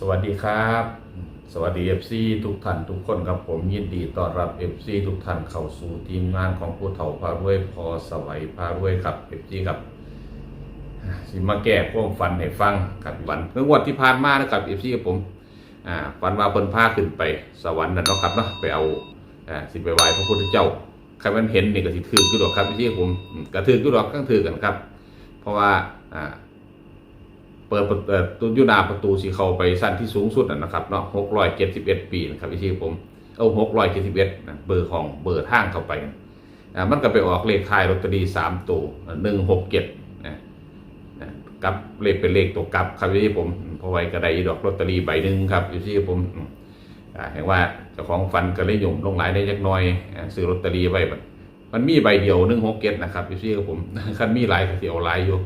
สวัสดีครับ สวัสดี FC ทุกท่านทุกคนครับผมยินดีต้อนรับ FC ทุกท่านเข้าสู่ทีมงานของผู้เฒ่าพารวยพอสวัยพารวยครับ FC ครับสิมาแก้ความฝันให้ฟังครับวันเมื่อวันที่ผ่านมานะครับ FC กับผมอ่าฝันว่าเพิ่นพาขึ้นไปสวรรค์นั่นเนาะครับเนาะไปเอาอ่าสิไปไหว้พระพุทธเจ้าใครมันเห็นนี่ก็สิถืออยู่ดอกครับ FC กับผมอืมก็ถืออยู่ดอกก็ถือกันครับ เพราะว่าอ่า เปิดประเอ่อตุยุนาประตูสีเขาไปสั้นที่สูงสุดนะครับเนาะหกร้อยเจ็ดสิบเอ็ดปีนะครับพี่ชีผมเอาหกร้อยเจ็ดสิบเอ็ดเบอร์ของเบอร์ทางเข้าไปอ่ามันก็ไปออกเลขท้ายลอตเตอรี่สามตัวหนึ่งหกเจ็ดนะนะกับเลขเป็นเลขตัวกับครับพี่ชีผมพราะไว้กระไดดอกลอตเตอรี่ใบหนึ่งครับพี่ชีผมอ่าเห็นว่าเจ้าของฟันก็เลยยุ่มลงหลายได้จักหน้อยซื้อลอตเตอรี่ไว้บัดมันมีใบเดียวหนึ่งหกเจ็ดนะครับพี่ชีผมคันมีหลายก็สิเอาหลายอยู่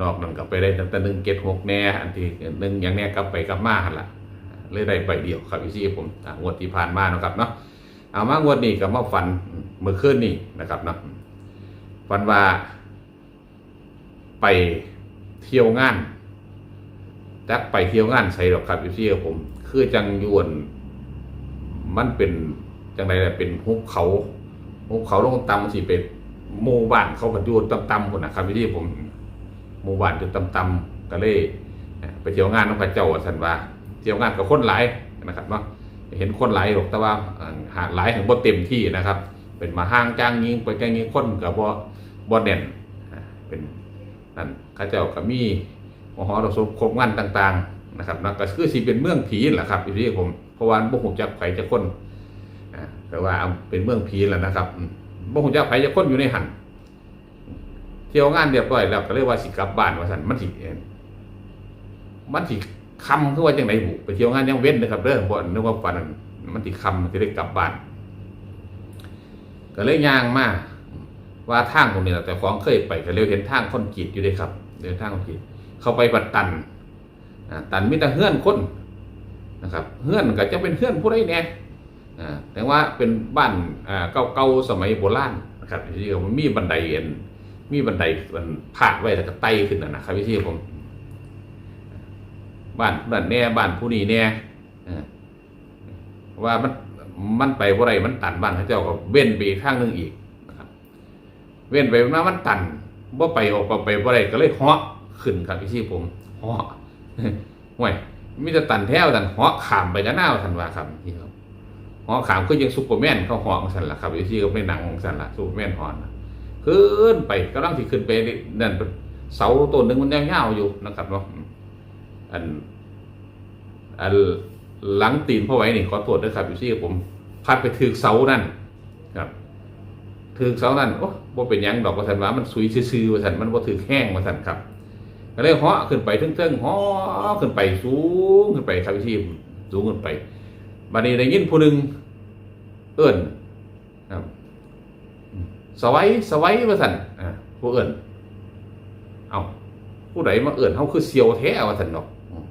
นอกนั้นก็ไปได้ตั้งแต่หนึ่งเกตหกแน่อันที่หนึ่งอย่างแน่กลับไปกลับมาหันละเลยได้ใบเดียวครับพี่ซี่ผมอ่างวดที่ผ่านมานะครับเนาะเอามางวดนี้ก็มาฟันเมื่อคืนนี้นะครับเนาะฟันว่า ไปเที่ยวงานจักไปเที่ยวงานใส่หรอกครับพี่ซี่ผม คือจังยวนมันเป็นจังไรล่เป็นหุบเขาหุบเขาลงต่ำสิเป็นหมู่บ้านเขาบรรยุต่ำๆคนนะครับพี่ซี่ผม หมู่บ้านจุดต่ำๆก็เลยไปเที่ยวงานน้องพระเจ้าสันว่าเที่ยวงานกับคนหลายนะครับเนาะเห็นคนหลายหรอกแต่ว่าหาดหลายถึงบ่เต็มที่นะครับ เป็นมาห้างจ้างยิงไปจ้างยิงคนกับบ่บ่เด่นเป็นนั่นข้าเจ้าก็มีมหรสพครบงานต่างๆนะครับนะก็คือสิเป็นเมืองผีแหละครับอยู่ที่ผมเพราะว่าบ่ฮู้จักไผจะคนแต่ว่าเอาเป็นเมืองผีแหละนะครับอืมบ่ฮู้จักไผจะคนอยู่ในหัน ที่ยวงานเรียบร้อยแล้วก็เรียกว่าสิกลับบ้านว่าสันมันสิเอ่มันสิคำคือว่าจังไหนบุไปเที่ยวงานยังเว้นนะครับเด้อบ่นึกว่าฝันนั้นมันสิคำมันสิได้กลับบ้าน ก็เลยย่างมาว่าทางตรงนี้แหละแต่ของเคยไปก็เร็วเห็นทางคนกีดอยู่เลยครับเดินทางคนกีดเข้าไปบัดตันอ่าตันมิแต่เฮือนคนนะครับเฮือนก็จะเป็นเฮือนผู้ใดแน่อ่าแต่ว่าเป็นบ้านอ่าเก่าๆสมัยโบราณนะครับที่มันมีบันไดเอ็น มีบันไดมันพาดไว้แล้วก็ไต่ขึ้นนะนะครับพี่ที่ผม บ้านบ้านแน่บ้านผู้นี้แน่ว่ามันมันไปบ่าไรมันตันบ้านเขาเจ้าก็เว้นไปข้างนึงอีกนะครับ เว้นไปมามันตันบ่ไปออกก็ไปบ่าไรก็เลยเหาะขึ้นครับพี่ที่ผมเหาะห่วยมีแต่ตันแท้วตันเหาะขามไปกันหน้าทันว่าครับพี่ครับเหาะขามก็ยังซุปเปอร์แมนเขาเหาะสันละครับพี่ที่ก็ไม่หนังสันละซุปเปอร์แมนหาะนะ ขึ้นไปกำลังที่ขึ้นไปนี่นั่นเสาต้นหนึ่งมันยาวๆอยู่นะครับเนาะอันอันหลังตีนพ่อไว้นี่ขอตรวจด้วยครับอยู่ที่ผมพัดไปถือเสานั่นครับถือเสานั่นโอ้บ่เป็นยังดอกว่าสันว่ามันสุยซื่อๆว่าสันมันบ่ถือแห้งว่าสันครับก็เลยเหาะขึ้นไปเทิงๆเหาะขึ้นไปสูงขึ้นไปครับอยู่ที่สูงขึ้นไปบัดนี้ได้ยินผู้หนึ่งเอิ้นครับ สวัยสวัยว่าสันอ่าผู้เอื่นเอาผู้ใดมาเอื่นเขาคือเซียวแท้ว่าสันเนาะอืม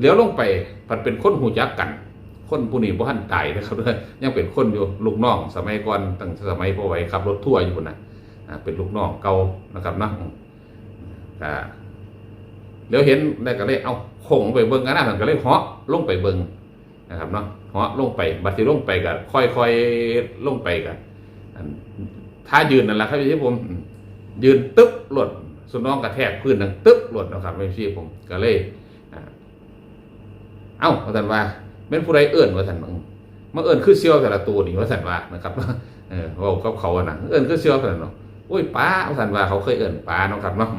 เดี๋ยวลงไปผัดเป็นคนหูจักกัน คนผู้นี้บ่ทันตายนะครับเด้อยังเป็นคนอยู่ลูกน้อง สมัยก่อนตั้งสมัยพ่อไว้ขับรถทั่วร์อยู่พุ่นน่ะอ่าเป็นลูกน้องเก่านะครับเนาะอืมอ่าเดี๋ยวเห็นได้ก็เลยเอาโค้งไปเบิ่งกันนะมันก็เลยเหาะลงไปเบิ่งนะครับเนาะเหาะลงไปบัดสิลงไปก็ค่อยๆลงไปกันอัน ถ้ายืนนั่นแหละครับพี่ผมอืมยืนตึ๊บหลดสุน้องกระแทกพื้นนั่งตึ๊บหลดนะครับพี่ผมก็เลยเอ้าว่าสันว่าเป็นผู้ใดเอื้อนว่าสันอืมมาเอื้อนคือเซียวแต่ละตัวนี่ว่าสันว่านะครับเออเขาเขาเขาอะนะเอื้อนคือเซียวแต่ละเนาะโอ้ยป้าว่าสันว่าเขาเคยเอื้อนป้าเนาะครับเนาะ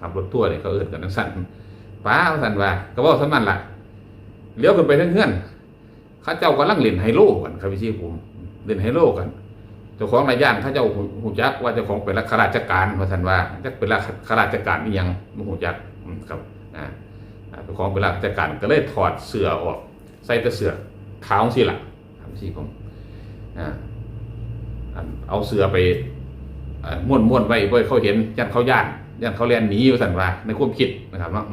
ขับรถทัวร์นี่เขาเอื้อนกันทั้งสั้นป้าว่าสันว่าก็บอกสมันล่ะเลี้ยวขึ้นไปทั้งเงื่อนข้าเจ้ากำลังเล่นไฮโลกันครับพี่ผมเล่นไฮโลกัน เจ้าของรายย่านเขาเจ้าหูจักว่าเจ้าของเป็นรักข้าราชการว่าท่านว่าจักเป็นรักข้าราชการนี่ยังมหูจักครับอ่าเจ้าของเป็นรักราชการก็เลยถอดเสื้อออกใส่แต่เสื้อขาวสิล่ะทำสิผมอ่าเอาเสื้อไปม้วนม้วนไว้เพื่อเขาเห็นยันเขาย่านยันเขาเรียนหนีว่าท่านว่า ในความคิดนะครับเนาะ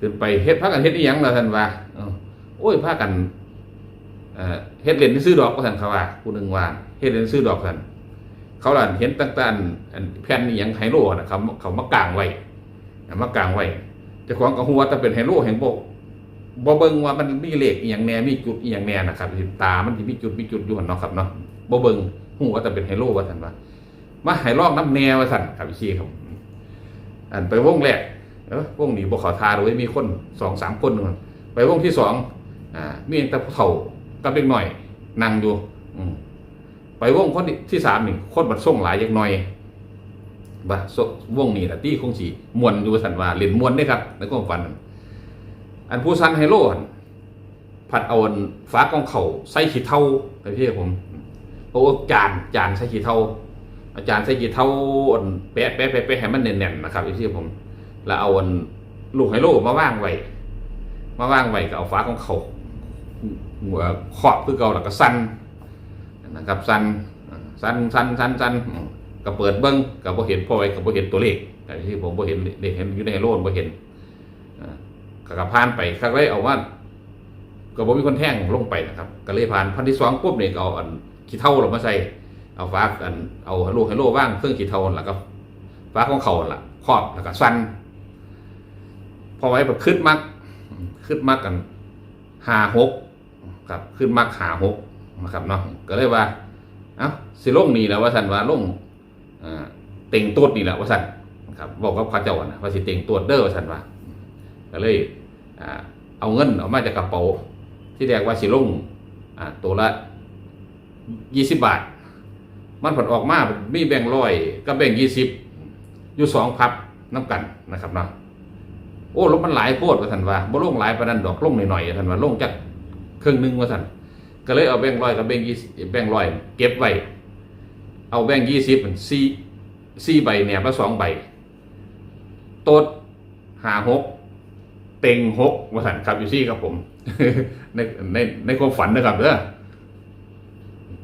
ขึ้นไปเฮ็ดพากันเฮ็ดอีหยังล่ะท่านว่าเอ้าโอ้ยพากันเอ่อเฮ็ดเล่นซื้อดอกก็สันเขาว่าผู้หนึ่งว่า เฮ็ดเล่นซื้อดอกสันเขาหลานเห็นต่างๆอันแผ่นนี่ยังไฮโลนะครับเขามากลางไว้มากลางไว้จ้าของก็หัวแต่เป็นไฮโลแห่งโบบ่เบิ่งว่ามันมีเลขอีหยังแน่มีจุดอีหยังแน่นะครับตา มันสิมีจุดมีจุดอยู่หันเนาะครับเนาะบ่เบิ่งฮู้ว่าแต่เป็นไฮโลว่าซั่นว่ามาให้ลองน้ำแนวว่าซั่นครับพี่ครับอันไปวงแรกเออวงนี้บ่เขาทาเลยมีคนสองสามคนนึงไปวงที่สองอ่ามีแต่เฒ่ากับเด็กหน่อยนั่งอยู่ อืม ไปวงคนที่สามนี่คนบัดส่งหลายจักหน่อยบ่าส่งวงนี้ล่ะที่คงสิม่วนอยู่ว่าซั่นว่าเล่นมวนเด้ครับในความฝัน อันผู้ซันไฮโลผัดเอาอันฟ้ากองเขาใส่ขี้เท่าไปพี่ผมโอ้จานจานใส่ขี้เท่าอาจารย์ใส่กี่เท่าอันแปะแปะแปะแปะให้มันแน่นๆนะครับที่ผม แล้วเอาอันลูกไฮโลมาว่างไว้มาว่างไว้ก็เอาฟ้าของเขาหัวขอบคือเก่าแล้วก็สั้น นะครับสั้นสั้นสั้นสั้นสั้นก็เปิดเบิ้งก็บ่เห็นพอไว้ก็บ่เห็นตัวเลขแต่ที่ผมบ่เห็นเลขเห็นอยู่ในโลบ่เห็นก็กระพานไปครั้งแรกเอาว่าก็บ่มีคนแท่งลงไปนะครับ ก็เลยผ่านพันที่สองปุ๊บเนี่ยก็เอาอันขี้เท่าลงมาใส่เอาฟ้าอันเอาฮัลโหลฮัลโลว่างเครื่องขีดเทาแล้วก็ฟ้าของเขาล่ะครอบแล้วก็สั้นพอไว้แบบขึ้นมักขึ้นมักกันหาหกครับขึ้นมักหาหก นะครับเนาะก็เลยว่า เอ้าสิลงนี่แหล้วว่าสันว่าลงอ่าเต็งตัวนี่แหละว่าสันครับบอกกับพระเจ้านะว่าสิเต็งตัวเด้อว่าสันว่าก็เลยเอาเงินออกมาจากกระเป๋าที่แรกว่าสิลงตัวละยี่สิบบาท มันผลออกมามีแบ่งร้อยกับแบ่งยี่สิบอยู่สองพับน้ำกันนะครับเนาะโอ้ลบมันหลายโพดว่าท่านว่าบ่ลงหลายปานนั้นดอกลงหน่อยๆว่าท่านว่าลงจากครึ่งหนึงว่าท่าน ก็เลยเอาแบ่งร้อยกับแบ่งยี่สิบแบ่งร้อยเก็บไว้เอาแบ่งยี่สิบสี่สี่ใบเนี่ยละสองใบต๊ดหาหกเต็งหกว่าท่านครับอยู่ซี่ครับผม ในในในความฝันนะครับเด้อ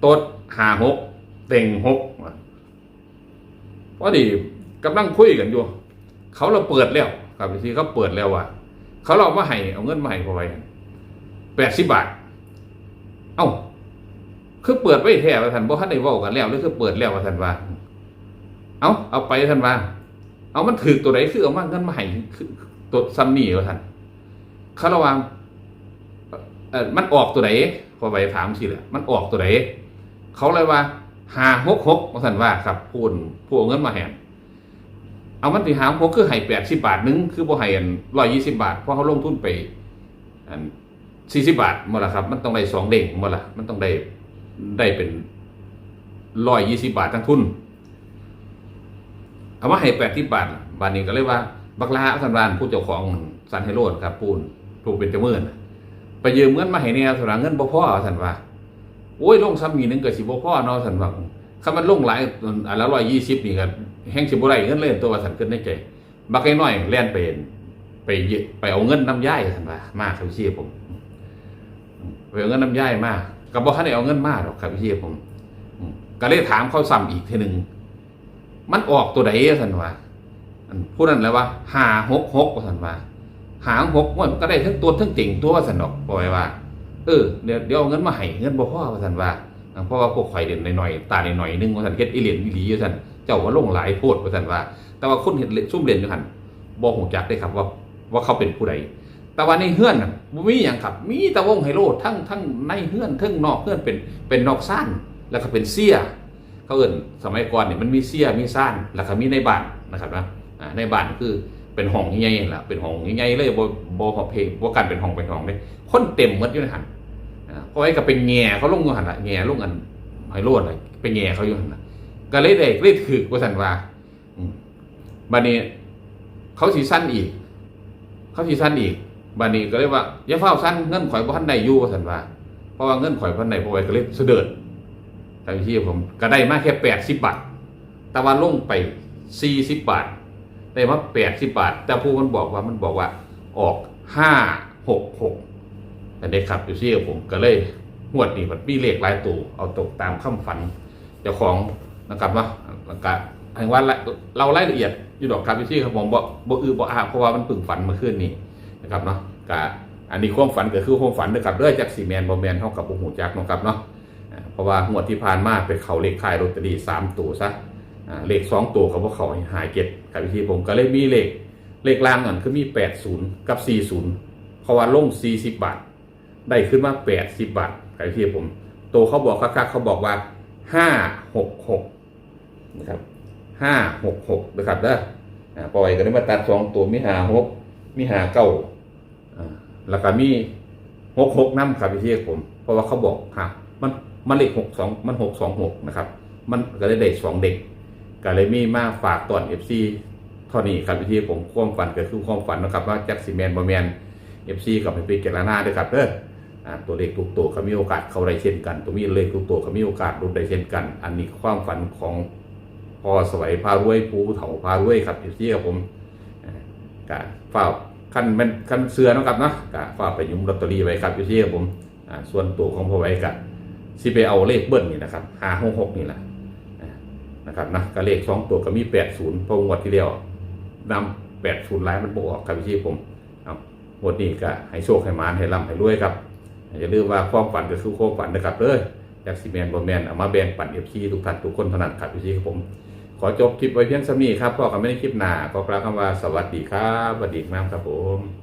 ต๊ดหาหกเต็งหกพอดีกำลังคุยกันอยู่ เขาเราเปิดแล้วครับทีเขาเปิดแล้วว่ะเขาเรามาให้เอาเงินมาให้พอไว้แปดสิบบาท เอ้า คือเปิดไว้แท้ว่าท่านบ่ทันได้เว้ากันแล้วหรือคือเปิดแล้วว่าท่านว่า เอาเอาไปท่านว่า เอามันถือตัวไหนคือเอามาเงินมาให้คือตัวซัมนี่ว่าท่านเขาระวังเออมันออกตัวไหนพอไปถามสิแหละมันออกตัวไหนเขาเลยว่าหาหกหกมาสันว่าครับพูนผู้เอาเงินมาแหนเอามันไปหาหกคือให้แปดสิบบาทนึงคือบ่ให้อันร้อยยี่สิบาทเพราะเขาลงทุนไปอัน สี่สิบาทหมดละครับ มันต้องได้สองเด้งหมดละมันต้องได้ได้เป็นร้อยยี่สิบาททั้งทุนเอามาให้แปดสิบบาทบาทนี้ก็เลยว่า บักลาสันวานผู้เจ้าของสันไฮโรดครับ ปูนผู้เป็นเจ้ามือนไปยืมเงินมาให้เนี่ยสระเงินบ่พ่อสันว่าโอ้ยลงซ้ำมีหนึงก็สิบ่พ่อเนาะสันว่าคันมันลงหลายอันละร้อยยี่สิบนี่ก็แห้งสิบ่ได้เงินเลยตัวสันขึ้นในใจบักไอ้น้อยแล่นไปเห็นไปไปเอาเงินน้ำย่ายสันว่ามาครับพี่ผม ไปเอาเงินน้ำย่ายมาก็บ่ทันได้เอาเงินมากหรอกครับพี่ผมอืมก็เลยถามเขาซ้ำอีกทีหนึ่งมันออกตัวใดสันว่าอันผู้นั้นแล้วว่าหาหกหกสันว่าหาหกมันก็ได้ทั้งตัวทั้งติ่งตัวสันดอกปล่อยว่า เออเดี๋ยวเดี๋ยวเอาเงินมาให้เงินบ่พอว่าซั่นว่าอ่าเพราะว่าพวกข่อยเด่นหน่อยๆตาหน่อยๆนึงว่าซั่นเฮ็ดอีเหรียญอีหลีอยู่ซั่นเจ้าว่าลงหลายโพดว่าสันว่า แต่ว่าคนเห็นซุ่มเรียนอยู่หันบ่ฮู้จักได้ครับว่าว่าเขาเป็นผู้ใด แต่ว่าในเฮือนมีหยังครับ มีแต่วงไฮโลทั้งทั้งในเฮือนทั้งนอกเฮือนเป็นเป็นนอกซ่านแล้วก็เป็นเสียเขาเอิ้นสมัยก่อนเนี่ยมันมีเสียมีซ่านแล้วก็มีในบ้านนะครับนะอ่าในบ้านคือเป็นห้องใหญ่ๆละเป็นห้องใหญ่ๆเลยบ่บ่พอเพลงบ่กันเป็นห้องเป็นห้องเลยคนเต็มหมดอยู่ในหันอ่าเพราะไอ้ก็เป็นแง่เขาลงอยู่หันละแง่ลงอันไฮโลดเลยเป็นแง่เขาอยู่หันละก็เลยได้เลยถือว่าสันว่าบัดนี้เขาสีสั้นอีก เขาสีสั้นอีก บัดนี้ก็เลยว่าอย่าเฝ้าสั้นเงินข่อยบ่ทันได้อยู่ว่าสันว่า เพราะว่าเงินข่อยบ่ทันได้เพราะไว้ก็เลยเสด็จทางที่ผมก็ได้มาแค่แปดสิบบาท แต่ว่าลงไปสี่สิบบาท ได้มาแปดสิบบาท แต่ผู้มันบอกว่ามันบอกว่าออกห้าหกหกแต่ได้ขับอยู่ที่ผมก็เลยหวดนี่มันมีเลขหลายตัวเอาตกตามคำฝันเจ้าของนะครับว่าแล้วก็แห่งว่าเรารายละเอียดอยู่ดอกครับอยู่ที่ครับผมบ่บ่อือบ่อาเพราะว่ามันปึ่งฝันเมาขึ้นนี่ นะครับเนาะก็อันนี้ความฝันก็คือความฝันนะครับเด้อจากสีแมนบอมแมนเท่ากับโอ้โหจักนะครับเนาะเพราะว่างวดที่ผ่านมาเป็นเขาเลขขายลอตเตอรี่สามตัวซะเลขสองตัวเขาบอกเขาหายเก็บครับอยู่ที่ผมก็เลยมีเลขเลขล่างนั่นคือมีแปดศูนย์กับสี่ศูนย์เพราะว่าลงสี่สิบบาท ได้ขึ้นมาแปดสิบบาทใครที่ผมโตเขาบอกคักๆเขาบอกว่าห้าหกหกนะครับห้าหกหกนะครับเด้อปล่อยก็ได้มาตัดสองตัวมีหาหกมีหาเก่า แล้วก็มีหกหกน้ำครับพี่ที่ผม เพราะว่าเขาบอกฮะมันมันเลขหกสองมันหกสองหกนะครับ มันก็ได้เด็กสองเด็กก็เลยมีมาฝากตอนเอฟซีเท่านี้ครับพี่ที่ผมความฝันเก็คือความฝันนะครับว่าแจ็คซีแมนบอแมนเอฟซีกับไปพิจารณาด้วยครับเด้ออ่าตัวเลขทุกตัวเขามีโอกาสเข้าได้เช่นกัน ตัวมีเลขทุกตัวเขามีโอกาสรุดได้เช่นกัน อันนี้ความฝันของพอสวัยพารวยภูเถาพารวยครับอยู่ที่กับผมอ่ากะฝา ขั้นแมันขั้นเสือนะครับเนาะกะฝากไปยุมลอตเตอรี่ไว้ครับอยู่ที่ผมอ่าส่วนตัวของพอไว้กะสิไปเอาเลขเบิ้ลนี่นะครับหาหกหกนี่แหละนะครับนะก็เลขสองตัวก็มีแปดศูนย์พองวดที่แล้วนำแปดศูนย์ไลายมันบอกครับอยู่ที่ผมเอางวดนี้ก็ให้โชคให้มานให้ร่ำให้รวยครับอย่าลืมว่าความฝันก็คือความฝันนะครับเลยจากซีแมนบอแมนเอามาแบ่งปันเอฟซีทุกท่านทุกคนเท่านั้นครับพี่ครับผม ขอจบคลิปไว้เพียงสำนี้ครับพ่อกันไม่ได้คลิปหนาขอกล่าวคำว่าสวัสดีครับสวัสดีมากครับผม